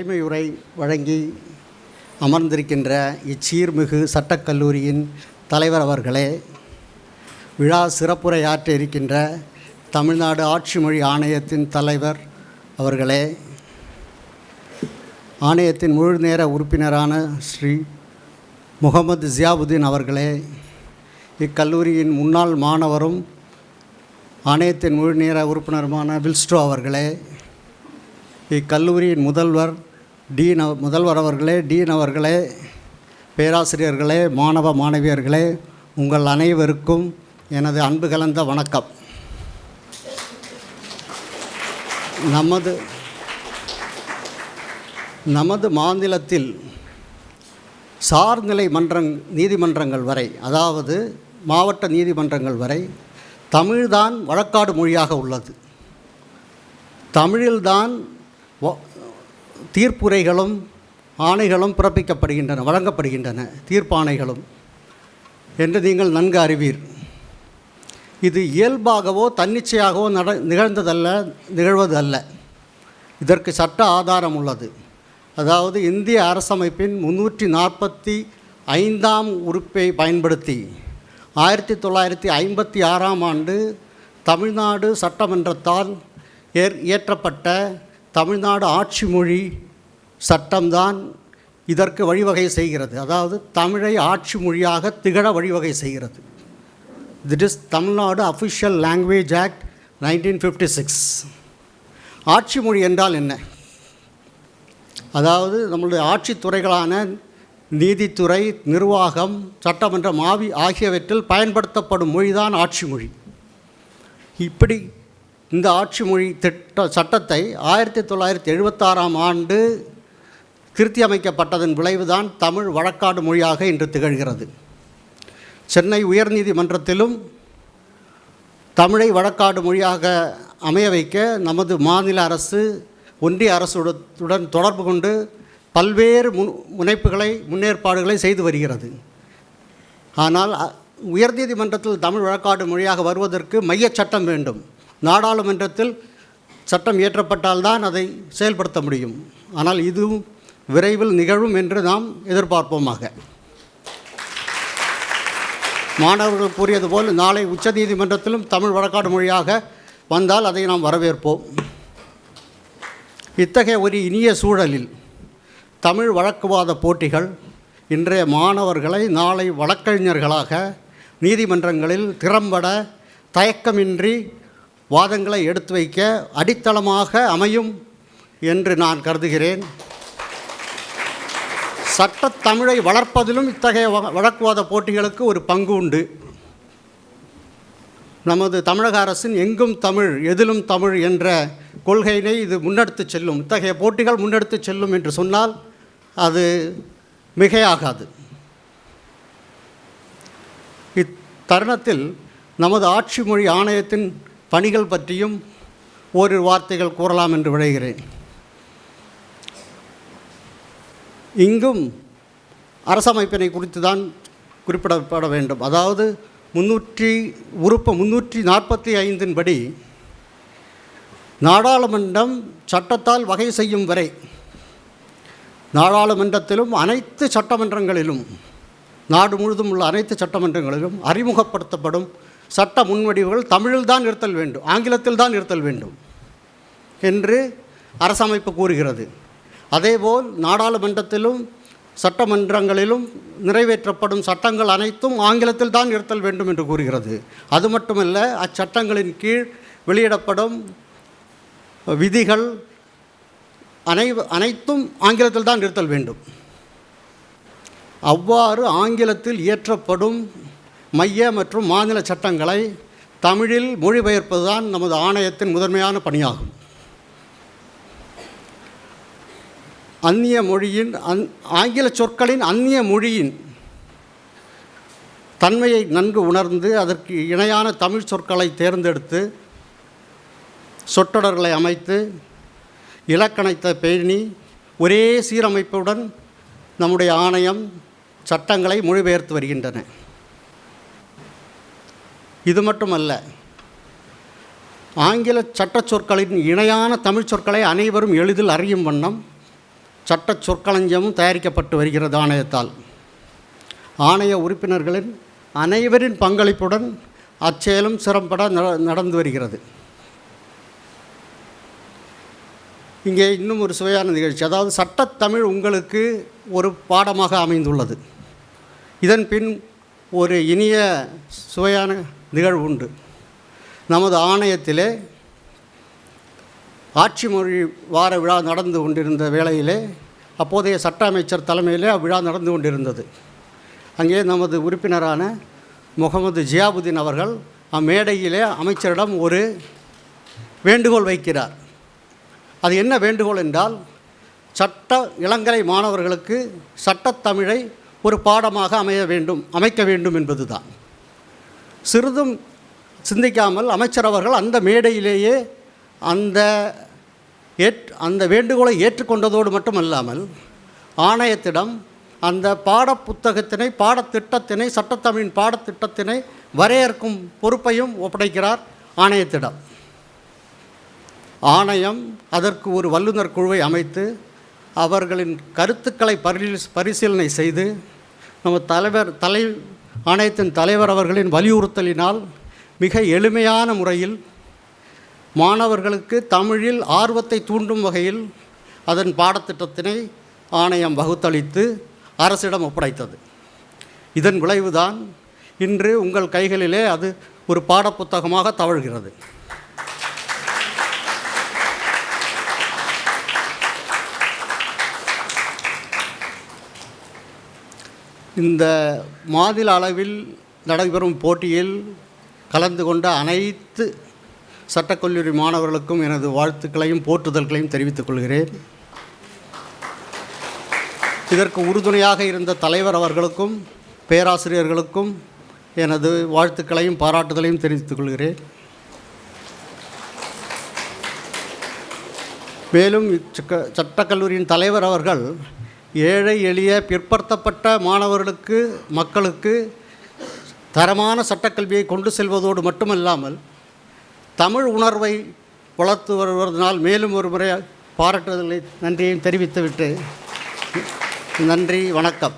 தலைமையுரை வழங்கி அமர்ந்திருக்கின்ற இச்சீர்மிகு சட்டக்கல்லூரியின் தலைவர் அவர்களே விழா சிறப்புரையாற்ற இருக்கின்ற தமிழ்நாடு ஆட்சி மொழி ஆணையத்தின் தலைவர் அவர்களே ஆணையத்தின் முழு நேர உறுப்பினரான ஸ்ரீ முகமது ஜியாபுதீன் அவர்களே இக்கல்லூரியின் முன்னாள் மாணவரும் ஆணையத்தின் முழு நேர உறுப்பினருமான வில்ஸ்டோ அவர்களே இக்கல்லூரியின் முதல்வர் டீன் முதல்வர் அவர்களே டீன் அவர்களே பேராசிரியர்களே மாணவ மாணவியர்களே உங்கள் அனைவருக்கும் எனது அன்பு கலந்த வணக்கம். நமது நமது மாநிலத்தில் சார்நிலை மன்றங் நீதிமன்றங்கள் வரை அதாவது மாவட்ட நீதிமன்றங்கள் வரை தமிழ்தான் வழக்காடு மொழியாக உள்ளது. தமிழில்தான் தீர்ப்புரைகளும் ஆணைகளும் பிறப்பிக்கப்படுகின்றன வழங்கப்படுகின்றன தீர்ப்பாணைகளும். என்று நீங்கள் நன்கு அறிவீர். இது இயல்பாகவோ தன்னிச்சையாகவோ நட நிகழ்ந்ததல்ல நிகழ்வது அல்ல இதற்கு சட்ட ஆதாரம் உள்ளது. அதாவது இந்திய அரசமைப்பின் முன்னூற்றி நாற்பத்தி ஐந்தாம் உறுப்பை பயன்படுத்தி ஆயிரத்தி தொள்ளாயிரத்தி ஐம்பத்தி ஆறாம் ஆண்டு தமிழ்நாடு சட்டமன்றத்தால் ஏற் இயற்றப்பட்ட தமிழ்நாடு ஆட்சி மொழி சட்டம்தான் இதற்கு வழிவகை செய்கிறது. அதாவது தமிழை ஆட்சி மொழியாக திகழ வழிவகை செய்கிறது. That is Tamil Nadu official language act nineteen fifty six ஆட்சி மொழி என்றால் என்ன? அதாவது நம்மளுடைய ஆட்சித்துறைகளான நீதித்துறை நிர்வாகம் சட்டமன்றம் ஆவி ஆகியவற்றில் பயன்படுத்தப்படும் மொழிதான் ஆட்சி மொழி. இப்படி இந்த ஆட்சி மொழி திட்ட சட்டத்தை ஆயிரத்தி தொள்ளாயிரத்தி எழுபத்தாறாம் ஆண்டு திருத்தி அமைக்கப்பட்டதன் விளைவுதான் தமிழ் வழக்காடு மொழியாக இன்று திகழ்கிறது. சென்னை உயர்நீதிமன்றத்திலும் தமிழை வழக்காடு மொழியாக அமைய வைக்க நமது மாநில அரசு ஒன்றிய அரசுடன் தொடர்பு கொண்டு பல்வேறு முன் முனைப்புகளை முன்னேற்பாடுகளை செய்து வருகிறது. ஆனால் உயர்நீதிமன்றத்தில் தமிழ் வழக்காடு மொழியாக வருவதற்கு மையச் சட்டம் வேண்டும். நாடாளுமன்றத்தில் சட்டம் இயற்றப்பட்டால்தான் அதை செயல்படுத்த முடியும். ஆனால் இதுவும் விரைவில் நிகழும் என்று நாம் எதிர்பார்ப்போமாக. மாணவர்கள் கூறியது போல் நாளை உச்சநீதிமன்றத்திலும் தமிழ் வழக்காடு மொழியாக வந்தால் அதை நாம் வரவேற்போம். இத்தகைய ஒரு இனிய சூழலில் தமிழ் வழக்குவாத போட்டிகள் இன்றைய மாணவர்களை நாளை வழக்கறிஞர்களாக நீதிமன்றங்களில் திறம்பட தயக்கமின்றி வாதங்களை எடுத்து வைக்க அடித்தளமாக அமையும் என்று நான் கருதுகிறேன். சட்டத்தமிழை வளர்ப்பதிலும் இத்தகைய வ- வழக்குவாத போட்டிகளுக்கு ஒரு பங்கு உண்டு. நமது தமிழக அரசின் எங்கும் தமிழ் எதிலும் தமிழ் என்ற கொள்கையினை இது முன்னெடுத்துச் செல்லும். இத்தகைய போட்டிகள் முன்னெடுத்துச் செல்லும் என்று சொன்னால் அது மிகையாகாது. இத்தருணத்தில் நமது ஆட்சி மொழி ஆணையத்தின் பணிகள் பற்றியும் ஓரிரு வார்த்தைகள் கூறலாம் என்று விழைகிறேன். இங்கும் அரசமைப்பினை குறித்து தான் குறிப்பிடப்பட வேண்டும். அதாவது முன்னூற்றி உறுப்பு முன்னூற்றி நாற்பத்தி ஐந்தின் படி நாடாளுமன்றம் சட்டத்தால் வகை செய்யும் வரை நாடாளுமன்றத்திலும் அனைத்து சட்டமன்றங்களிலும் நாடு முழுதும் உள்ள அனைத்து சட்டமன்றங்களிலும் அறிமுகப்படுத்தப்படும் சட்ட முன்வடிவுகள் தமிழில் தான் இருத்தல் வேண்டும் ஆங்கிலத்தில் தான் இருத்தல் வேண்டும் என்று அரசமைப்பு கூறுகிறது. அதேபோல் நாடாளுமன்றத்திலும் சட்டமன்றங்களிலும் நிறைவேற்றப்படும் சட்டங்கள் அனைத்தும் ஆங்கிலத்தில் தான் இருத்தல் வேண்டும் என்று கூறுகிறது. அது மட்டுமல்ல அச்சட்டங்களின் கீழ் வெளியிடப்படும் விதிகள் அனை அனைத்தும் ஆங்கிலத்தில் தான் இருத்தல் வேண்டும். அவ்வாறு ஆங்கிலத்தில் இயற்றப்படும் மைய மற்றும் மாநில சட்டங்களை தமிழில் மொழிபெயர்ப்பதுதான் நமது ஆணையத்தின் முதன்மையான பணியாகும். அந்நிய மொழியின் அந் ஆங்கில சொற்களின் அந்நிய மொழியின் தன்மையை நன்கு உணர்ந்து அதற்கு இணையான தமிழ் சொற்களை தேர்ந்தெடுத்து சொற்றொடர்களை அமைத்து இலக்கணத்தை பேணி ஒரே சீரமைப்புடன் நம்முடைய ஆணையம் சட்டங்களை மொழிபெயர்த்து வருகின்றன. இது மட்டுமல்ல ஆங்கில சட்டச் சொற்களின் இணையான தமிழ் சொற்களை அனைவரும் எளிதில் அறியும் வண்ணம் சட்ட சொற்களஞ்சியமும் தயாரிக்கப்பட்டு வருகிறது ஆணையத்தால். ஆணைய உறுப்பினர்களின் அனைவரின் பங்களிப்புடன் அச்செயலும் சிறம்பட நடந்து வருகிறது. இங்கே இன்னும் ஒரு சுவையான நிகழ்ச்சி. அதாவது சட்டத்தமிழ் உங்களுக்கு ஒரு பாடமாக அமைந்துள்ளது. இதன் பின் ஒரு இனிய சுவையான நிகழ்வு உண்டு நமது ஆணையத்திலே ஆட்சி மொழி வார விழா நடந்து கொண்டிருந்த வேளையிலே அப்போதைய சட்ட அமைச்சர் தலைமையிலே அவ்விழா நடந்து கொண்டிருந்தது. அங்கே நமது உறுப்பினரான முகமது ஜியாபுதீன் அவர்கள் அம்மேடையிலே அமைச்சரிடம் ஒரு வேண்டுகோள் வைக்கிறார். அது என்ன வேண்டுகோள் என்றால் சட்ட இளங்கலை மாணவர்களுக்கு சட்டத்தமிழை ஒரு பாடமாக அமைய வேண்டும் அமைக்க வேண்டும் என்பதுதான். சிறிதும் சிந்திக்காமல் அமைச்சர் அவர்கள் அந்த மேடையிலேயே அந்த ஏற் அந்த வேண்டுகோளை ஏற்றுக்கொண்டதோடு மட்டுமல்லாமல் ஆணையத்திடம் அந்த பாடப்புத்தகத்தினை பாடத்திட்டத்தினை சட்டத்தமிழின் பாடத்திட்டத்தினை வரையறுக்கும் பொறுப்பையும் ஒப்படைக்கிறார் ஆணையத்திடம். ஆணையம் அதற்கு ஒரு வல்லுநர் குழுவை அமைத்து அவர்களின் கருத்துக்களை பரிசீல் பரிசீலனை செய்து நம்ம தலைவர் தலை ஆணையத்தின் தலைவர் அவர்களின் வலியுறுத்தலினால் மிக எளிமையான முறையில் மாணவர்களுக்கு தமிழில் ஆர்வத்தை தூண்டும் வகையில் அதன் பாடத்திட்டத்தினை ஆணையம் வகுத்தளித்து அரசிடம் ஒப்படைத்தது. இதன் விளைவுதான் இன்று உங்கள் கைகளிலே அது ஒரு பாடப்புத்தகமாக தவழ்கிறது. இந்த மாநில அளவில் நடைபெறும் போட்டியில் கலந்து கொண்ட அனைத்து சட்டக்கல்லூரி மாணவர்களுக்கும் எனது வாழ்த்துக்களையும் போற்றுதல்களையும் தெரிவித்துக் கொள்கிறேன். இதற்கு உறுதுணையாக இருந்த தலைவர் அவர்களுக்கும் பேராசிரியர்களுக்கும் எனது வாழ்த்துக்களையும் பாராட்டுதலையும் தெரிவித்துக் கொள்கிறேன். மேலும் இச்சக்க சட்டக்கல்லூரியின் தலைவர் அவர்கள் ஏழை எளிய பிற்படுத்தப்பட்ட மாணவர்களுக்கு மக்களுக்கு தரமான சட்டக்கல்வியை கொண்டு செல்வதோடு மட்டுமல்லாமல் தமிழ் உணர்வை வளர்த்து வருவதனால் மேலும் ஒரு முறை பாராட்டுதலை நன்றியையும் தெரிவித்துவிட்டு நன்றி வணக்கம்.